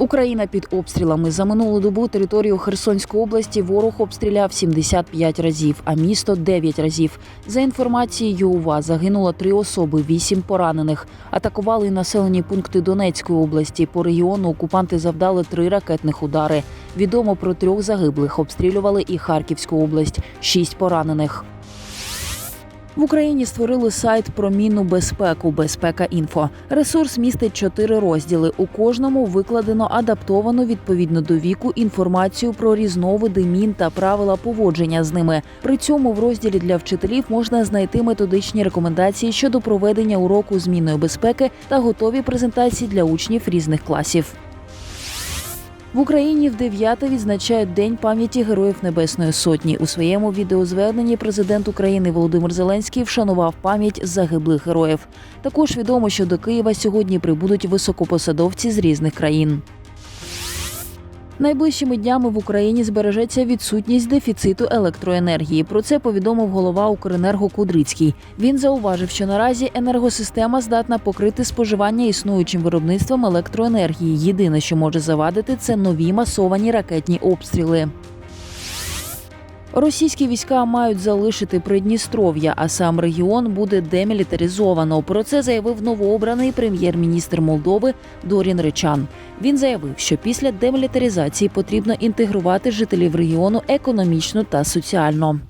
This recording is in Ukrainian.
Україна під обстрілами за минулу добу територію Херсонської області ворог обстріляв 75 разів, а місто 9 разів. За інформацією УВА загинуло три особи, вісім поранених. Атакували населені пункти Донецької області. По регіону окупанти завдали три ракетних удари. Відомо про трьох загиблих. Обстрілювали і Харківську область, шість поранених. В Україні створили сайт про мінну безпеку Безпека інфо. Ресурс містить чотири розділи. У кожному викладено адаптовану відповідно до віку інформацію про різновиди мін та правила поводження з ними. При цьому в розділі для вчителів можна знайти методичні рекомендації щодо проведення уроку з мінної безпеки та готові презентації для учнів різних класів. В Україні в дев'яте відзначають День пам'яті Героїв Небесної Сотні. У своєму відеозверненні президент України Володимир Зеленський вшанував пам'ять загиблих героїв. Також відомо, що до Києва сьогодні прибудуть високопосадовці з різних країн. Найближчими днями в Україні збережеться відсутність дефіциту електроенергії. Про це повідомив голова Укренерго Кудрицький. Він зауважив, що наразі енергосистема здатна покрити споживання існуючим виробництвом електроенергії. Єдине, що може завадити, це нові масовані ракетні обстріли. Російські війська мають залишити Придністров'я, а сам регіон буде демілітаризовано. Про це заявив новообраний прем'єр-міністр Молдови Дорін Речан. Він заявив, що після демілітаризації потрібно інтегрувати жителів регіону економічно та соціально.